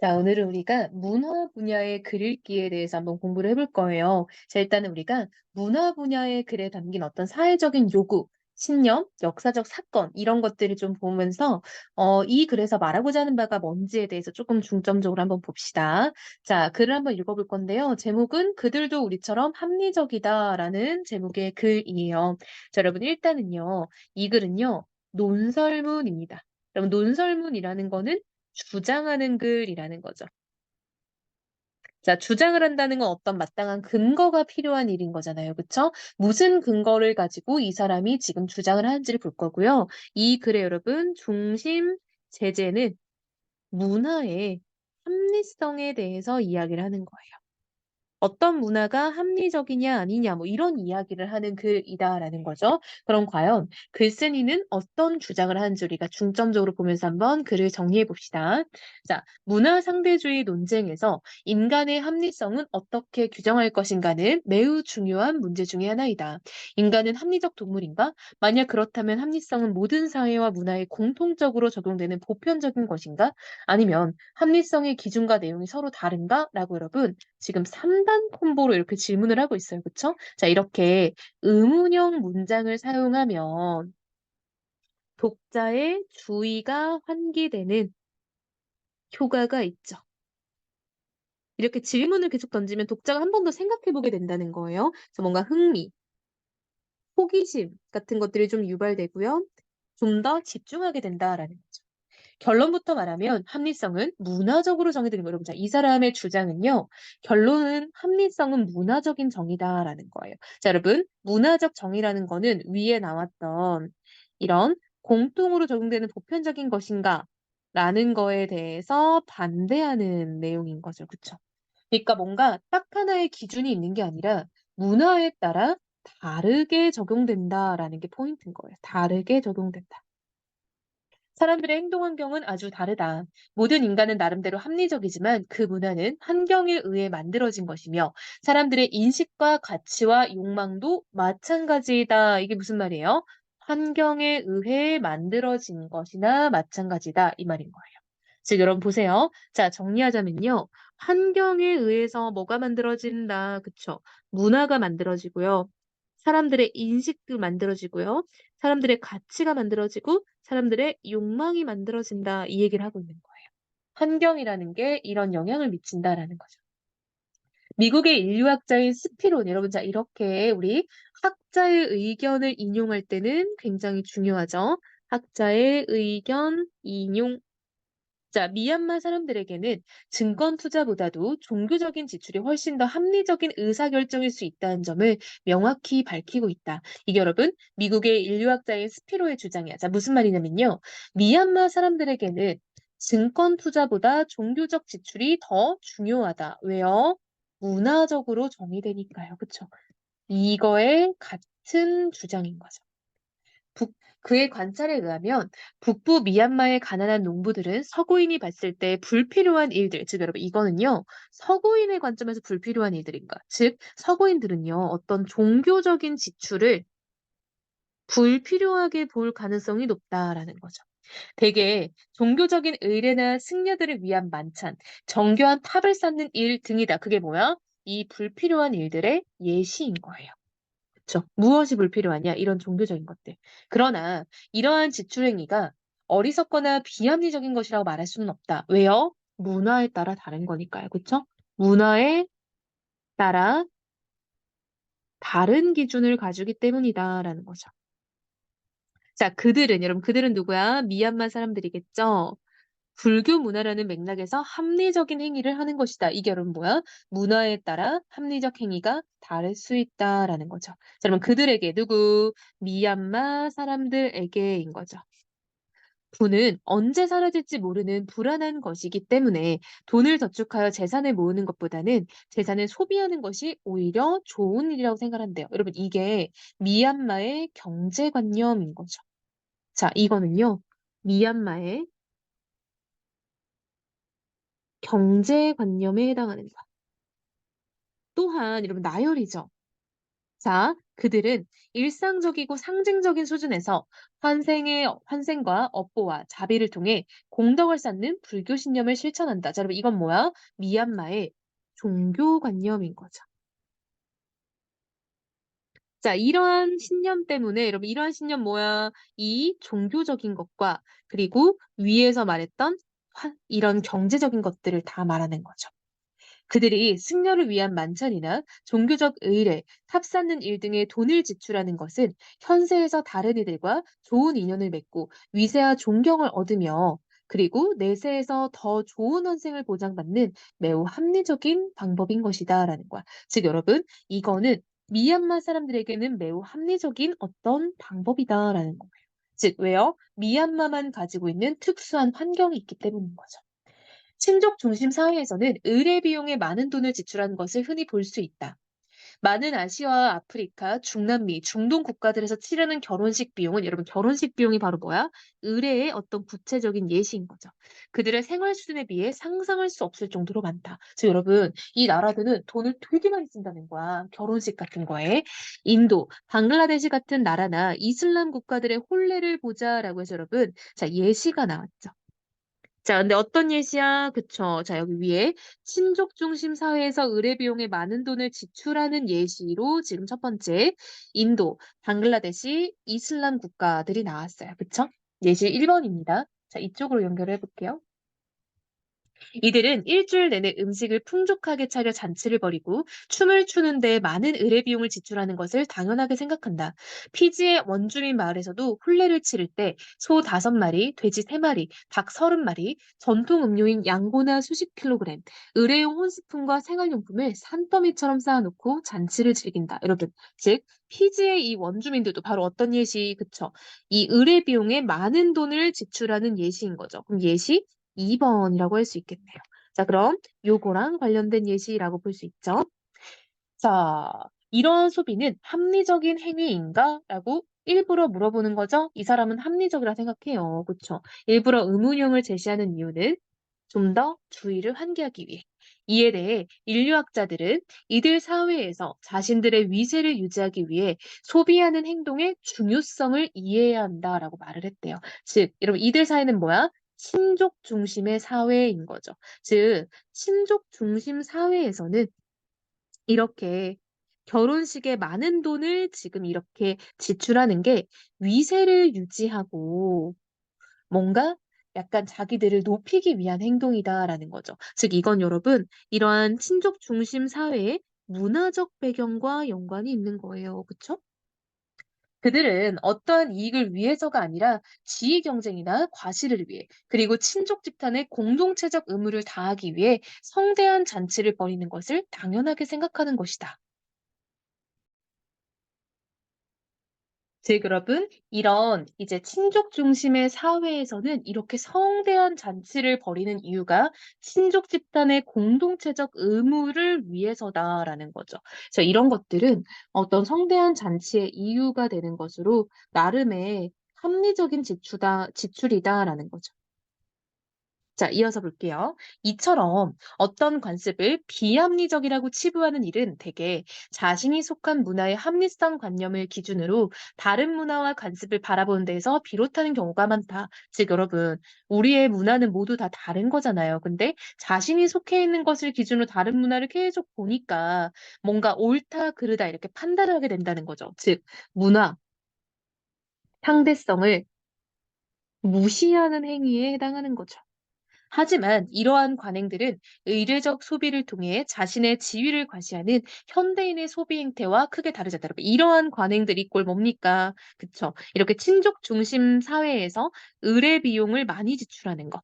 자, 오늘은 우리가 문화 분야의 글 읽기에 대해서 한번 공부를 해볼 거예요. 자, 일단은 우리가 문화 분야의 글에 담긴 어떤 사회적인 요구, 신념, 역사적 사건, 이런 것들을 좀 보면서, 어, 이 글에서 말하고자 하는 바가 뭔지에 대해서 조금 중점적으로 한번 봅시다. 자, 글을 한번 읽어볼 건데요. 제목은 그들도 우리처럼 합리적이다라는 제목의 글이에요. 자, 여러분, 일단은요, 이 글은요, 논설문입니다. 여러분, 논설문이라는 거는 주장하는 글이라는 거죠. 자, 주장을 한다는 건 어떤 마땅한 근거가 필요한 일인 거잖아요. 그쵸? 무슨 근거를 가지고 이 사람이 지금 주장을 하는지를 볼 거고요. 이 글의 여러분, 중심 제재는 문화의 합리성에 대해서 이야기를 하는 거예요. 어떤 문화가 합리적이냐 아니냐 뭐 이런 이야기를 하는 글이다라는 거죠. 그럼 과연 글쓴이는 어떤 주장을 하는지 우리가 중점적으로 보면서 한번 글을 정리해 봅시다. 자, 문화 상대주의 논쟁에서 인간의 합리성은 어떻게 규정할 것인가는 매우 중요한 문제 중의 하나이다. 인간은 합리적 동물인가? 만약 그렇다면 합리성은 모든 사회와 문화에 공통적으로 적용되는 보편적인 것인가? 아니면 합리성의 기준과 내용이 서로 다른가? 라고 여러분 지금 3단 콤보로 이렇게 질문을 하고 있어요. 그쵸? 자, 이렇게 의문형 문장을 사용하면 독자의 주의가 환기되는 효과가 있죠. 이렇게 질문을 계속 던지면 독자가 한 번 더 생각해 보게 된다는 거예요. 그래서 뭔가 흥미, 호기심 같은 것들이 좀 유발되고요. 좀 더 집중하게 된다라는 거죠. 결론부터 말하면 합리성은 문화적으로 정의되는 거예요. 자, 이 사람의 주장은요. 결론은 합리성은 문화적인 정의다라는 거예요. 자, 여러분, 문화적 정의라는 거는 위에 나왔던 이런 공통으로 적용되는 보편적인 것인가 라는 거에 대해서 반대하는 내용인 거죠. 그쵸? 그러니까 뭔가 딱 하나의 기준이 있는 게 아니라 문화에 따라 다르게 적용된다라는 게 포인트인 거예요. 다르게 적용된다. 사람들의 행동 환경은 아주 다르다. 모든 인간은 나름대로 합리적이지만 그 문화는 환경에 의해 만들어진 것이며 사람들의 인식과 가치와 욕망도 마찬가지다. 이게 무슨 말이에요? 환경에 의해 만들어진 것이나 마찬가지다. 이 말인 거예요. 즉, 여러분 보세요. 자, 정리하자면요. 환경에 의해서 뭐가 만들어진다. 그쵸? 문화가 만들어지고요. 사람들의 인식도 만들어지고요. 사람들의 가치가 만들어지고 사람들의 욕망이 만들어진다. 이 얘기를 하고 있는 거예요. 환경이라는 게 이런 영향을 미친다라는 거죠. 미국의 인류학자인 스피론, 여러분, 자, 이렇게 우리 학자의 의견을 인용할 때는 굉장히 중요하죠. 학자의 의견 인용. 자, 미얀마 사람들에게는 증권 투자보다도 종교적인 지출이 훨씬 더 합리적인 의사결정일 수 있다는 점을 명확히 밝히고 있다. 이게 여러분, 미국의 인류학자인 스피로의 주장이야. 자, 무슨 말이냐면요. 미얀마 사람들에게는 증권 투자보다 종교적 지출이 더 중요하다. 왜요? 문화적으로 정의되니까요. 그쵸? 이거에 같은 주장인 거죠. 북, 그의 관찰에 의하면 북부 미얀마의 가난한 농부들은 서구인이 봤을 때 불필요한 일들, 즉 여러분 이거는요 서구인의 관점에서 불필요한 일들인가, 즉 서구인들은요 어떤 종교적인 지출을 불필요하게 볼 가능성이 높다라는 거죠. 대개 종교적인 의례나 승려들을 위한 만찬, 정교한 탑을 쌓는 일 등이다. 그게 뭐야? 이 불필요한 일들의 예시인 거예요. 그쵸. 무엇이 불필요하냐 이런 종교적인 것들. 그러나 이러한 지출 행위가 어리석거나 비합리적인 것이라고 말할 수는 없다. 왜요? 문화에 따라 다른 거니까요. 그쵸? 문화에 따라 다른 기준을 가지기 때문이다라는 거죠. 자, 그들은 여러분 그들은 누구야? 미얀마 사람들이겠죠. 불교 문화라는 맥락에서 합리적인 행위를 하는 것이다. 이게 여러분 뭐야? 문화에 따라 합리적 행위가 다를 수 있다라는 거죠. 자, 그러면 그들에게 누구? 미얀마 사람들에게인 거죠. 부는 언제 사라질지 모르는 불안한 것이기 때문에 돈을 저축하여 재산을 모으는 것보다는 재산을 소비하는 것이 오히려 좋은 일이라고 생각한대요. 여러분 이게 미얀마의 경제관념인 거죠. 자, 이거는요. 미얀마의 경제관념에 해당하는 거야. 또한 여러분 나열이죠. 자, 그들은 일상적이고 상징적인 수준에서 환생의 환생과 업보와 자비를 통해 공덕을 쌓는 불교 신념을 실천한다. 자, 여러분 이건 뭐야? 미얀마의 종교관념인 거죠. 자, 이러한 신념 때문에 여러분 이러한 신념 뭐야? 이 종교적인 것과 그리고 위에서 말했던 환- 이런 경제적인 것들을 다 말하는 거죠. 그들이 승려를 위한 만찬이나 종교적 의례, 탑 쌓는 일 등에 돈을 지출하는 것은 현세에서 다른 이들과 좋은 인연을 맺고 위세와 존경을 얻으며 그리고 내세에서 더 좋은 환생을 보장받는 매우 합리적인 방법인 것이다 라는 거야. 즉 여러분, 이거는 미얀마 사람들에게는 매우 합리적인 어떤 방법이다 라는 거예요. 즉 왜요? 미얀마만 가지고 있는 특수한 환경이 있기 때문인 거죠. 친족 중심 사회에서는 의뢰 비용에 많은 돈을 지출하는 것을 흔히 볼 수 있다. 많은 아시아와 아프리카, 중남미, 중동 국가들에서 치르는 결혼식 비용은 여러분 결혼식 비용이 바로 뭐야? 의뢰의 어떤 구체적인 예시인 거죠. 그들의 생활 수준에 비해 상상할 수 없을 정도로 많다. 그래서 여러분 이 나라들은 돈을 되게 많이 쓴다는 거야. 결혼식 같은 거에. 인도, 방글라데시 같은 나라나 이슬람 국가들의 혼례를 보자라고 해서 여러분 자 예시가 나왔죠. 자, 근데 어떤 예시야? 그쵸. 자, 여기 위에 친족 중심 사회에서 의뢰 비용에 많은 돈을 지출하는 예시로 지금 첫 번째 인도, 방글라데시, 이슬람 국가들이 나왔어요. 그쵸? 예시 1번입니다. 자, 이쪽으로 연결해 볼게요. 이들은 일주일 내내 음식을 풍족하게 차려 잔치를 벌이고 춤을 추는 데 많은 의뢰 비용을 지출하는 것을 당연하게 생각한다. 피지의 원주민 마을에서도 혼례를 치를 때소 다섯 마리, 돼지 세 마리, 닭 서른 마리, 전통 음료인 양고나 수십 킬로그램, 의뢰용 혼수품과 생활용품을 산더미처럼 쌓아놓고 잔치를 즐긴다. 여러분, 즉 피지의 이 원주민들도 바로 어떤 예시, 그쵸? 이 의뢰 비용에 많은 돈을 지출하는 예시인 거죠. 그럼 예시 2번이라고 할 수 있겠네요. 자, 그럼 요거랑 관련된 예시라고 볼 수 있죠. 자, 이런 소비는 합리적인 행위인가? 라고 일부러 물어보는 거죠. 이 사람은 합리적이라 생각해요. 그쵸? 일부러 의문형을 제시하는 이유는 좀 더 주의를 환기하기 위해. 이에 대해 인류학자들은 이들 사회에서 자신들의 위세를 유지하기 위해 소비하는 행동의 중요성을 이해해야 한다라고 말을 했대요. 즉, 여러분 이들 사회는 뭐야? 친족 중심의 사회인 거죠. 즉, 친족 중심 사회에서는 이렇게 결혼식에 많은 돈을 지금 이렇게 지출하는 게 위세를 유지하고 뭔가 약간 자기들을 높이기 위한 행동이다라는 거죠. 즉 이건 여러분 이러한 친족 중심 사회의 문화적 배경과 연관이 있는 거예요. 그쵸? 그들은 어떠한 이익을 위해서가 아니라 지위 경쟁이나 과시를 위해 그리고 친족 집단의 공동체적 의무를 다하기 위해 성대한 잔치를 벌이는 것을 당연하게 생각하는 것이다. 즉 여러분 이런 이제 친족 중심의 사회에서는 이렇게 성대한 잔치를 벌이는 이유가 친족 집단의 공동체적 의무를 위해서다라는 거죠. 그래서 이런 것들은 어떤 성대한 잔치의 이유가 되는 것으로 나름의 합리적인 지출다, 지출이다라는 거죠. 자, 이어서 볼게요. 이처럼 어떤 관습을 비합리적이라고 치부하는 일은 대개 자신이 속한 문화의 합리성 관념을 기준으로 다른 문화와 관습을 바라보는 데에서 비롯하는 경우가 많다. 즉, 여러분, 우리의 문화는 모두 다 다른 거잖아요. 근데 자신이 속해 있는 것을 기준으로 다른 문화를 계속 보니까 뭔가 옳다, 그르다 이렇게 판단을 하게 된다는 거죠. 즉, 문화, 상대성을 무시하는 행위에 해당하는 거죠. 하지만 이러한 관행들은 의례적 소비를 통해 자신의 지위를 과시하는 현대인의 소비 행태와 크게 다르지 않다. 이러한 관행들이 꼴 뭡니까? 그쵸? 이렇게 친족 중심 사회에서 의례 비용을 많이 지출하는 것.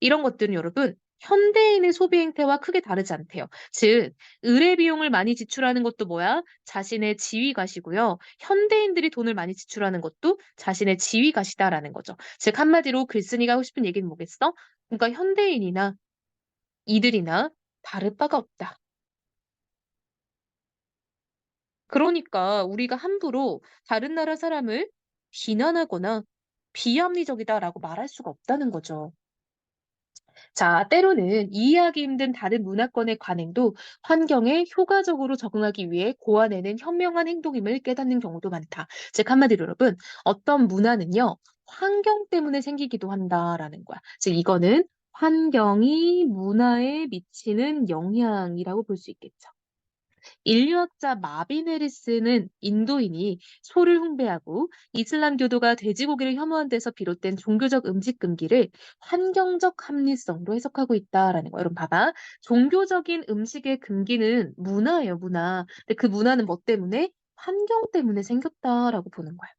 이런 것들은 여러분 현대인의 소비 행태와 크게 다르지 않대요. 즉, 의뢰 비용을 많이 지출하는 것도 뭐야? 자신의 지위가시고요. 현대인들이 돈을 많이 지출하는 것도 자신의 지위가시다라는 거죠. 즉, 한마디로 글쓴이가 하고 싶은 얘기는 뭐겠어? 그러니까 현대인이나 이들이나 다를 바가 없다. 그러니까 우리가 함부로 다른 나라 사람을 비난하거나 비합리적이다라고 말할 수가 없다는 거죠. 자, 때로는 이해하기 힘든 다른 문화권의 관행도 환경에 효과적으로 적응하기 위해 고안해낸 현명한 행동임을 깨닫는 경우도 많다. 즉, 한마디로 여러분, 어떤 문화는요, 환경 때문에 생기기도 한다라는 거야. 즉, 이거는 환경이 문화에 미치는 영향이라고 볼 수 있겠죠. 인류학자 마빈 해리스는 인도인이 소를 숭배하고 이슬람교도가 돼지고기를 혐오한 데서 비롯된 종교적 음식 금기를 환경적 합리성으로 해석하고 있다라는 거예요. 여러분 봐봐. 종교적인 음식의 금기는 문화예요, 문화. 근데 그 문화는 뭐 때문에? 환경 때문에 생겼다라고 보는 거야.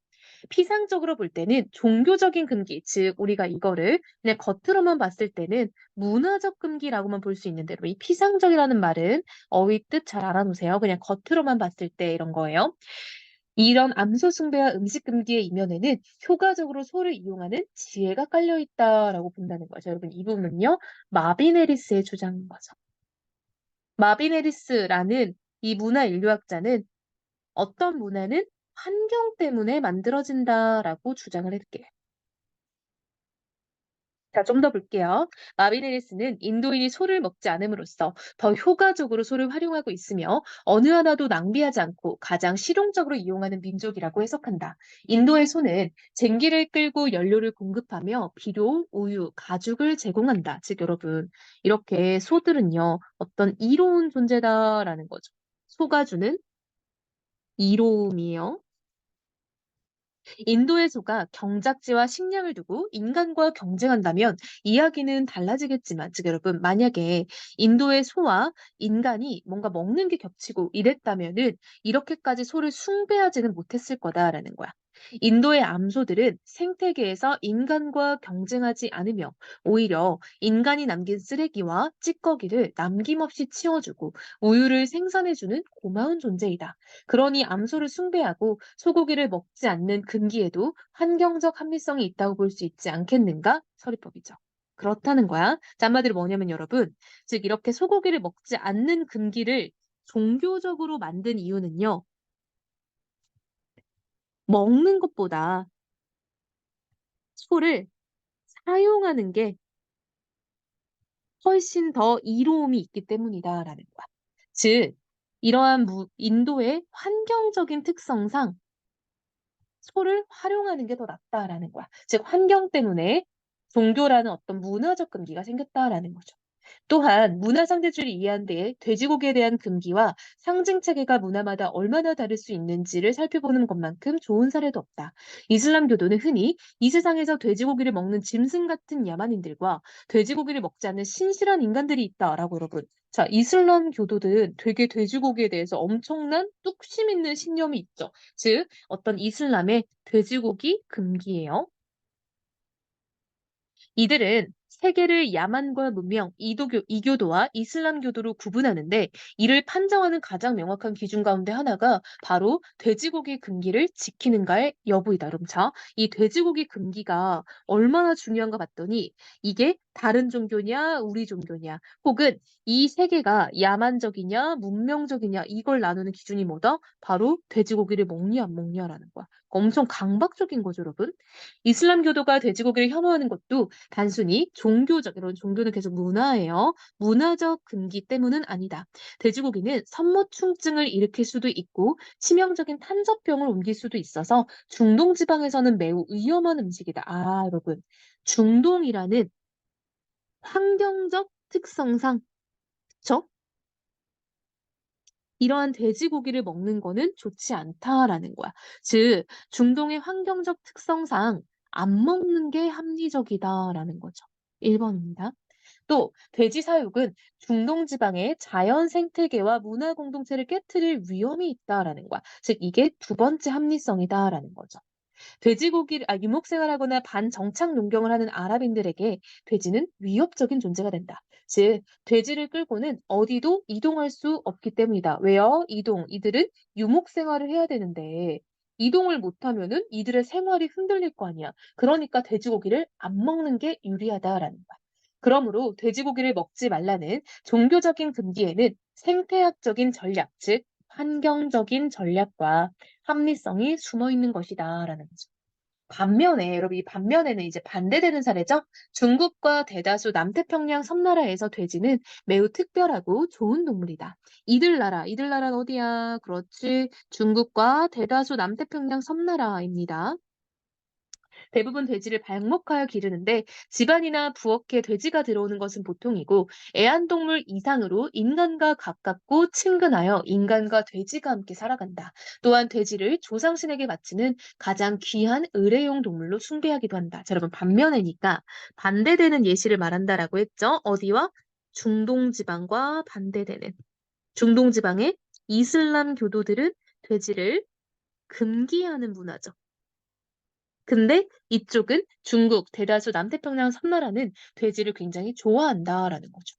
피상적으로 볼 때는 종교적인 금기, 즉 우리가 이거를 그냥 겉으로만 봤을 때는 문화적 금기라고만 볼 수 있는데 이 피상적이라는 말은 어휘 뜻 잘 알아놓으세요. 그냥 겉으로만 봤을 때 이런 거예요. 이런 암소 숭배와 음식 금기의 이면에는 효과적으로 소를 이용하는 지혜가 깔려 있다라고 본다는 거죠. 여러분 이 부분은요. 마빈 해리스의 주장인 거죠. 마빈 해리스라는 이 문화 인류학자는 어떤 문화는 환경 때문에 만들어진다라고 주장을 했게. 자, 좀 더 볼게요. 마빈 해리스는 인도인이 소를 먹지 않음으로써 더 효과적으로 소를 활용하고 있으며 어느 하나도 낭비하지 않고 가장 실용적으로 이용하는 민족이라고 해석한다. 인도의 소는 쟁기를 끌고 연료를 공급하며 비료, 우유, 가죽을 제공한다. 즉 여러분 이렇게 소들은요 어떤 이로운 존재다라는 거죠. 소가 주는 이로움이에요. 인도의 소가 경작지와 식량을 두고 인간과 경쟁한다면 이야기는 달라지겠지만, 즉 여러분, 만약에 인도의 소와 인간이 뭔가 먹는 게 겹치고 이랬다면은 이렇게까지 소를 숭배하지는 못했을 거다라는 거야. 인도의 암소들은 생태계에서 인간과 경쟁하지 않으며 오히려 인간이 남긴 쓰레기와 찌꺼기를 남김없이 치워주고 우유를 생산해주는 고마운 존재이다. 그러니 암소를 숭배하고 소고기를 먹지 않는 금기에도 환경적 합리성이 있다고 볼 수 있지 않겠는가? 서리법이죠. 그렇다는 거야. 자, 한마디로 뭐냐면 여러분, 즉 이렇게 소고기를 먹지 않는 금기를 종교적으로 만든 이유는요. 먹는 것보다 소를 사용하는 게 훨씬 더 이로움이 있기 때문이다라는 거야. 즉, 이러한 무, 인도의 환경적인 특성상 소를 활용하는 게 더 낫다라는 거야. 즉, 환경 때문에 종교라는 어떤 문화적 금기가 생겼다라는 거죠. 또한 문화 상대주의를 이해한 데에 돼지고기에 대한 금기와 상징 체계가 문화마다 얼마나 다를 수 있는지를 살펴보는 것만큼 좋은 사례도 없다. 이슬람교도는 흔히 이 세상에서 돼지고기를 먹는 짐승 같은 야만인들과 돼지고기를 먹지 않는 신실한 인간들이 있다라고 여러분. 자, 이슬람 교도들은 되게 돼지고기에 대해서 엄청난 뚝심 있는 신념이 있죠. 즉, 어떤 이슬람의 돼지고기 금기예요. 이들은 세계를 야만과 문명, 이도교, 이교도와 이슬람교도로 구분하는데 이를 판정하는 가장 명확한 기준 가운데 하나가 바로 돼지고기 금기를 지키는가의 여부이다. 그럼 자, 이 돼지고기 금기가 얼마나 중요한가 봤더니 이게 다른 종교냐, 우리 종교냐, 혹은 이 세계가 야만적이냐, 문명적이냐 이걸 나누는 기준이 뭐다? 바로 돼지고기를 먹냐 안 먹냐라는 거야. 엄청 강박적인 거죠, 여러분. 이슬람교도가 돼지고기를 혐오하는 것도 단순히 종교적, 이런 종교는 계속 문화예요. 문화적 금기 때문은 아니다. 돼지고기는 선모충증을 일으킬 수도 있고 치명적인 탄저병을 옮길 수도 있어서 중동 지방에서는 매우 위험한 음식이다. 아, 여러분. 중동이라는 환경적 특성상, 그쵸? 이러한 돼지고기를 먹는 거는 좋지 않다라는 거야. 즉, 중동의 환경적 특성상 안 먹는 게 합리적이다라는 거죠. 1번입니다. 또 돼지 사육은 중동 지방의 자연 생태계와 문화 공동체를 깨뜨릴 위험이 있다라는 거야. 즉 이게 두 번째 합리성이다라는 거죠. 돼지고기를 아, 유목 생활하거나 반정착 농경을 하는 아랍인들에게 돼지는 위협적인 존재가 된다. 즉 돼지를 끌고는 어디도 이동할 수 없기 때문이다. 왜요? 이동. 이들은 유목 생활을 해야 되는데 이동을 못하면은 이들의 생활이 흔들릴 거 아니야. 그러니까 돼지고기를 안 먹는 게 유리하다라는 거야. 그러므로 돼지고기를 먹지 말라는 종교적인 금기에는 생태학적인 전략, 즉 환경적인 전략과 합리성이 숨어 있는 것이다라는 거죠. 반면에 여러분 이 반면에는 이제 반대되는 사례죠. 중국과 대다수 남태평양 섬나라에서 돼지는 매우 특별하고 좋은 동물이다. 이들 나라, 이들 나라는 어디야? 그렇지. 중국과 대다수 남태평양 섬나라입니다. 대부분 돼지를 방목하여 기르는데 집안이나 부엌에 돼지가 들어오는 것은 보통이고 애완동물 이상으로 인간과 가깝고 친근하여 인간과 돼지가 함께 살아간다. 또한 돼지를 조상신에게 바치는 가장 귀한 의뢰용 동물로 숭배하기도 한다. 자, 여러분 반면에니까 반대되는 예시를 말한다라고 했죠. 어디와? 중동 지방과 반대되는 중동 지방의 이슬람 교도들은 돼지를 금기하는 문화죠. 근데 이쪽은 중국 대다수 남태평양 섬나라는 돼지를 굉장히 좋아한다라는 거죠.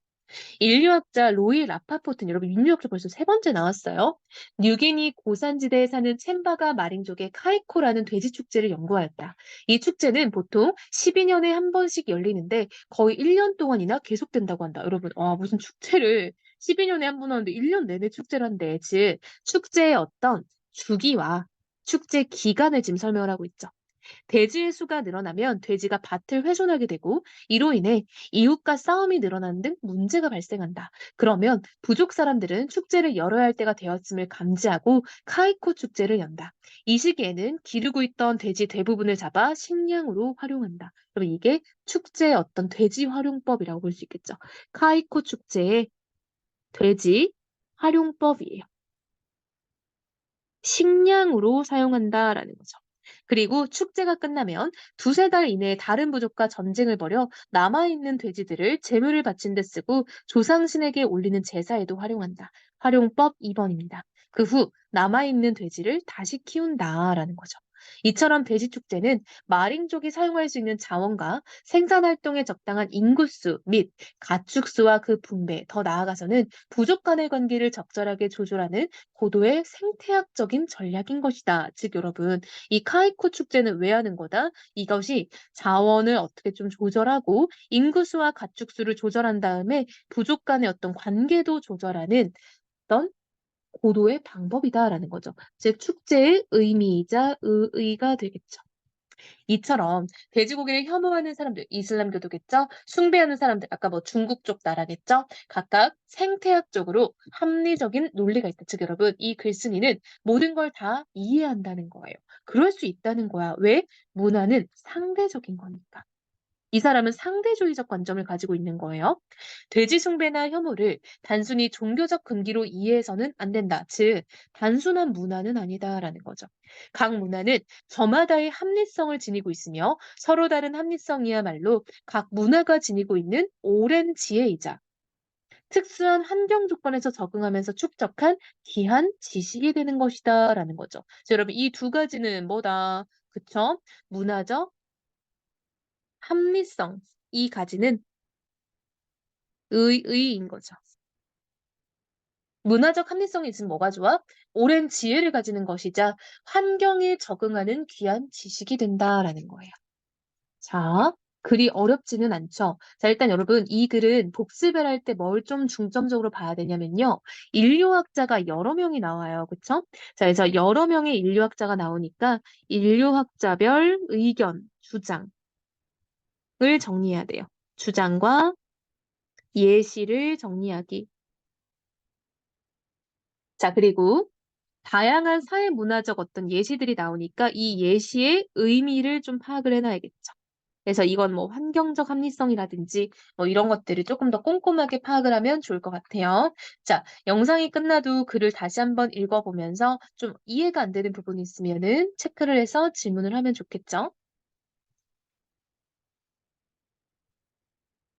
인류학자 로이 라파포트는 여러분 인류학자 벌써 세 번째 나왔어요. 뉴기니 고산지대에 사는 챔바가 마링족의 카이코라는 돼지 축제를 연구하였다. 이 축제는 보통 12년에 한 번씩 열리는데 거의 1년 동안이나 계속된다고 한다. 여러분, 와 무슨 축제를 12년에 한 번 하는데 1년 내내 축제를 한대. 즉 축제의 어떤 주기와 축제 기간을 지금 설명을 하고 있죠. 돼지의 수가 늘어나면 돼지가 밭을 훼손하게 되고 이로 인해 이웃과 싸움이 늘어나는 등 문제가 발생한다. 그러면 부족 사람들은 축제를 열어야 할 때가 되었음을 감지하고 카이코 축제를 연다. 이 시기에는 기르고 있던 돼지 대부분을 잡아 식량으로 활용한다. 그럼 이게 축제의 어떤 돼지 활용법이라고 볼 수 있겠죠. 카이코 축제의 돼지 활용법이에요. 식량으로 사용한다라는 거죠. 그리고 축제가 끝나면 두세 달 이내에 다른 부족과 전쟁을 벌여 남아있는 돼지들을 제물을 바친 데 쓰고 조상신에게 올리는 제사에도 활용한다. 활용법 2번입니다. 그 후 남아있는 돼지를 다시 키운다라는 거죠. 이처럼 돼지 축제는 마링족이 사용할 수 있는 자원과 생산 활동에 적당한 인구수 및 가축수와 그 분배, 더 나아가서는 부족 간의 관계를 적절하게 조절하는 고도의 생태학적인 전략인 것이다. 즉 여러분, 이 카이코 축제는 왜 하는 거다? 이것이 자원을 어떻게 좀 조절하고 인구수와 가축수를 조절한 다음에 부족 간의 어떤 관계도 조절하는 어떤 고도의 방법이다라는 거죠. 즉 축제의 의미이자 의의가 되겠죠. 이처럼 돼지고기를 혐오하는 사람들, 이슬람교도겠죠? 숭배하는 사람들, 아까 뭐 중국 쪽 나라겠죠? 각각 생태학적으로 합리적인 논리가 있다. 즉 여러분, 이 글쓴이는 모든 걸 다 이해한다는 거예요. 그럴 수 있다는 거야. 왜? 문화는 상대적인 거니까. 이 사람은 상대주의적 관점을 가지고 있는 거예요. 돼지 숭배나 혐오를 단순히 종교적 근기로 이해해서는 안 된다. 즉, 단순한 문화는 아니다라는 거죠. 각 문화는 저마다의 합리성을 지니고 있으며 서로 다른 합리성이야말로 각 문화가 지니고 있는 오랜 지혜이자 특수한 환경 조건에서 적응하면서 축적한 귀한 지식이 되는 것이다라는 거죠. 여러분 이 두 가지는 뭐다? 그쵸? 문화적 합리성 이 가지는 의, 의인 거죠. 문화적 합리성이 있으면 뭐가 좋아? 오랜 지혜를 가지는 것이자 환경에 적응하는 귀한 지식이 된다라는 거예요. 자, 글이 어렵지는 않죠. 자, 일단 여러분 이 글은 복습을 할 때 뭘 좀 중점적으로 봐야 되냐면요. 인류학자가 여러 명이 나와요. 그쵸? 자, 그래서 여러 명의 인류학자가 나오니까 인류학자별 의견, 주장, 을 정리해야 돼요. 주장과 예시를 정리하기. 자, 그리고 다양한 사회 문화적 어떤 예시들이 나오니까 이 예시의 의미를 좀 파악을 해놔야겠죠. 그래서 이건 뭐 환경적 합리성이라든지 뭐 이런 것들을 조금 더 꼼꼼하게 파악을 하면 좋을 것 같아요. 자, 영상이 끝나도 글을 다시 한번 읽어보면서 좀 이해가 안 되는 부분이 있으면은 체크를 해서 질문을 하면 좋겠죠.